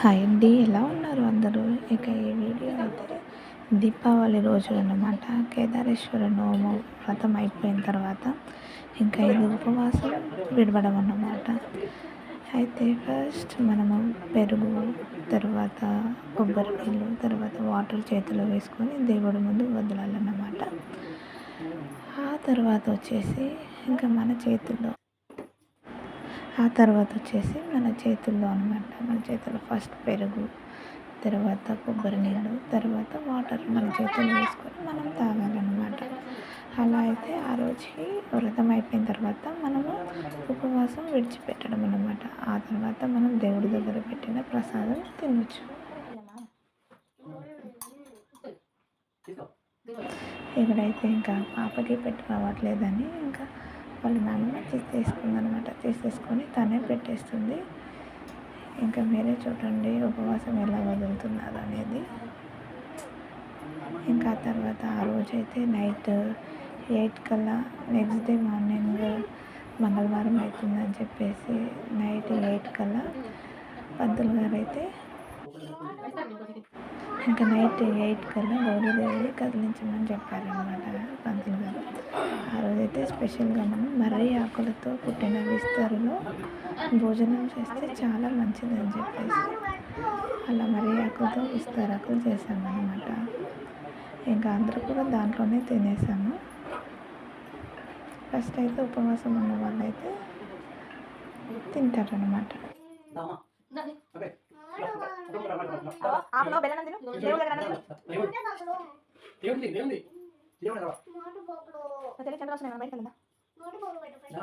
Hi అండి. ఎలా ఉన్నారు అందరూ? ఇక ఈ వీడియో అయితే దీపావళి రోజు అన్నమాట. కేదారేశ్వర నోము వ్రతం అయిపోయిన తర్వాత ఇంకా ఇది ఉపవాసం విడవడం అన్నమాట. అయితే ఫస్ట్ మనము పెరుగు తర్వాత కొబ్బరి నీళ్ళు తర్వాత వాటర్ చేతిలో వేసుకొని దేవుడి ముందు వదలాలన్నమాట. ఆ తర్వాత వచ్చేసి ఇంకా మన చేతుల్లో ఆ తర్వాత వచ్చేసి మన చేతుల్లో అనమాట మన చేతుల్లో ఫస్ట్ పెరుగు తర్వాత కొబ్బరి నీళ్ళు తర్వాత వాటర్ మన చేతుల్లో వేసుకొని మనం తాగాలన్నమాట. అలా అయితే ఆ రోజుకి వ్రతం అయిపోయిన తర్వాత మనము ఉపవాసం విడిచిపెట్టడం అనమాట ఆ తర్వాత మనం దేవుడి దగ్గర పెట్టిన ప్రసాదం తినొచ్చు. ఇక్కడైతే ఇంకా పాపకి పెట్టుకోవట్లేదని ఇంకా వాళ్ళ నాన్నమ్మ తీసేసుకుందనమాట తీసేసుకొని తనే పెట్టేస్తుంది. ఇంకా మీరే చూడండి ఉపవాసం ఎలా వదులుతున్నారు అనేది. ఇంకా ఆ తర్వాత ఆ రోజైతే నైట్ ఎయిట్ కల్లా నెక్స్ట్ డే మార్నింగ్ మంగళవారం అవుతుందని చెప్పేసి నైట్ ఎయిట్ కల్లా పంతులు గారు అయితే ఇంకా నైట్ ఎయిట్ కల్లా గౌరీదేవిని కదిలించమని చెప్పారనమాట పంతులు గారు. ఆ రోజైతే స్పెషల్గా మనం మర్రి ఆకులతో పుట్టిన విస్తరులో భోజనం చేస్తే చాలా మంచిదని చెప్పేసి అలా మర్రి ఆకులతో విస్తరాకులు చేసామన్నమాట ఇంకా అందరూ కూడా దాంట్లోనే తినేసాము. ఫస్ట్ అయితే ఉపవాసం ఉన్న తింటారనమాట తిను. దేవుళ్ళ దగ్గర తిను. దేవుడి దేవుడి గంటలు వస్తున్నాయి మనం బయటకు వెళ్దా మోటు పగులు పెట్టు ఫస్ట్